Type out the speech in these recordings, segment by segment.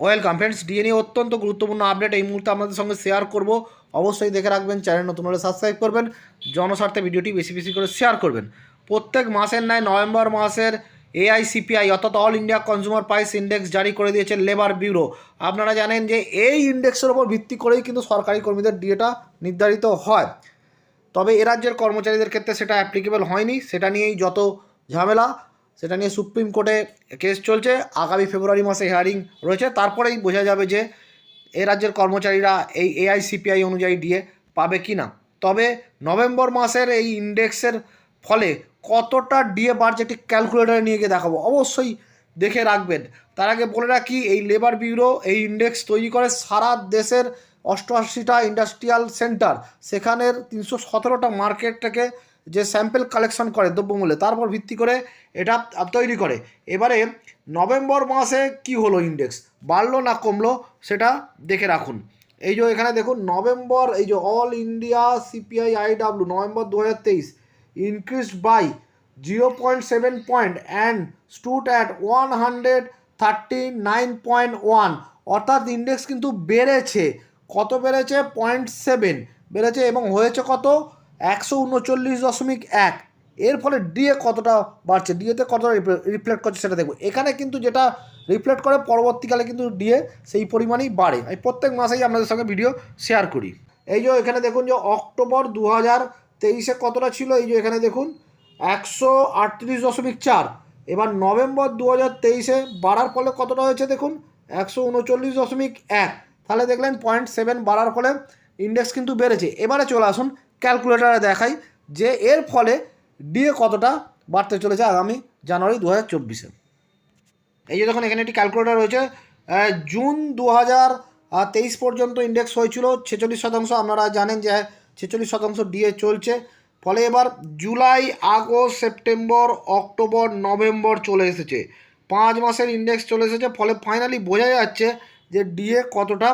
Welcome friends DA নিয়ে অত্যন্ত গুরুত্বপূর্ণ আপডেট এই মুহূর্তে আপনাদের সঙ্গে শেয়ার করব। অবশ্যই দেখে রাখবেন চ্যানেল নতুন হলে সাবস্ক্রাইব করবেন, জনস্বার্থে ভিডিওটি বেশি বেশি করে শেয়ার করবেন। প্রত্যেক মাসের ন্যায় নভেম্বর মাসের এআইসিপিআই, অর্থাৎ all India consumer price index জারি করে দিয়েছে লেবার ব্যুরো আপনারা জানেন যে এই ইন্ডেক্সের ওপর ভিত্তি করেই কিন্তু সরকারি কর্মীদের ডিএটা নির্ধারিত হয়। তবে এ রাজ্যের কর্মচারীদের ক্ষেত্রে সেটা অ্যাপ্লিকেবল হয়নি। সেটা নিয়েই যত ঝামেলা সেটা নিয়ে সুপ্রিম কোর্টে কেস চলছে, আগামী ফেব্রুয়ারি মাসে হিয়ারিং রয়েছে। তারপরেই বোঝা যাবে যে এ রাজ্যের কর্মচারীরা এই এআইসিপিআই অনুযায়ী ডিএ পাবে কি না তবে নভেম্বর মাসের এই ইন্ডেক্সের ফলে কতটা ডিএ বাড়ছে একটি ক্যালকুলেটারে নিয়ে গিয়ে দেখাবো। অবশ্যই দেখে রাখবেন। তার আগে বলে রাখি, এই লেবার ব্যুরো এই ইন্ডেক্স তৈরি করে সারা দেশের অষ্টআশিটা ইন্ডাস্ট্রিয়াল সেন্টার সেখানের তিনশো সতেরোটা মার্কেট থেকে যে স্যাম্পেল কালেকশন করে দ্রব্যমূল্যে, তারপর ভিত্তি করে এটা তৈরি করে। এবারে নভেম্বর মাসে কি হলো ইন্ডেক্স বাড়লো না কমলো সেটা দেখে রাখুন। এই যে এখানে দেখুন, নভেম্বর, এই যে all India CPI IW November দু হাজার তেইশ increased by zero point seven point and stood at one hundred thirty nine point one অর্থাৎ ইন্ডেক্স কিন্তু বেড়েছে। কত বেড়েছে? পয়েন্ট সেভেন বেড়েছে এবং হয়েছে কত? একশো উনচল্লিশ দশমিক এক। এর ফলে ডিএ কতটা বাড়ছে? ডিএতে কতটা রিফ্লেক্ট করছে সেটা দেখব। এখানে কিন্তু যেটা রিফ্লেক্ট করে পরবর্তীকালে কিন্তু ডিএ সেই পরিমাণেই বাড়ে। আমি প্রত্যেক মাসেই আপনাদের সঙ্গে ভিডিও শেয়ার করি। এই যে এখানে দেখুন যে অক্টোবর দু হাজার তেইশে কতটা ছিল? এই যে এখানে দেখুন, একশো আটত্রিশ দশমিক চার। এবার নভেম্বর দু হাজার তেইশে বাড়ার ফলে কতটা হয়েছে দেখুন? একশো উনচল্লিশ দশমিক এক। তাহলে দেখলেন পয়েন্ট সেভেন বাড়ার ফলে ইন্ডেক্স কিন্তু বেড়েছে। এবারে চলে আসুন ক্যালকুলেটারে দেখাই যে এর ফলে ডিএ কতটা বাড়তে চলেছে আগামী জানুয়ারি দু হাজার চব্বিশে। এই যে দেখুন, এখানে একটি ক্যালকুলেটার রয়েছে। জুন দু হাজার তেইশ পর্যন্ত ইন্ডেক্স হয়েছিল, ছেচল্লিশ শতাংশ। আপনারা জানেন যে ছেচল্লিশ শতাংশ ডিএ চলছে। ফলে এবার July, August, September, October, November চলে এসেছে। পাঁচ মাসের ইন্ডেক্স চলে এসেছে। ফলে ফাইনালি বোঝা যাচ্ছে যে ডিএ কতটা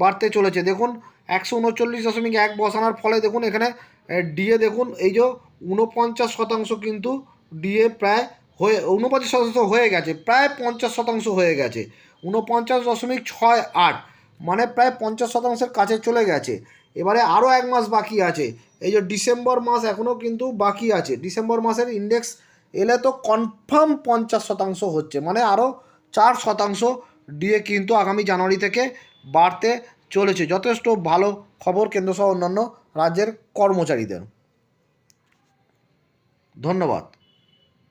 বাড়তে চলেছে। দেখুন একশো উনচল্লিশ দশমিক এক বসানোর ফলে দেখুন এখানে ডিএ দেখুন, এই যে উনপঞ্চাশ শতাংশ কিন্তু ডিএ প্রায় হয়ে উনপঞ্চাশ শতাংশ হয়ে গেছে, প্রায় পঞ্চাশ শতাংশ হয়ে গেছে উনপঞ্চাশ দশমিক ছয় আট মানে প্রায় পঞ্চাশ শতাংশের কাছে চলে গেছে। এবারে আরও এক মাস বাকি আছে, এই যে ডিসেম্বর মাস এখনও কিন্তু বাকি আছে, ডিসেম্বর মাসের ইন্ডেক্স এলে তো কনফার্ম পঞ্চাশ শতাংশ হচ্ছে মানে আরও চার শতাংশ ডিএ কিন্তু আগামী জানুয়ারি থেকে বাড়তে চলেছে। যথেষ্ট ভালো খবর কেন্দ্রসহ অন্যান্য রাজ্যের কর্মচারীদের। ধন্যবাদ।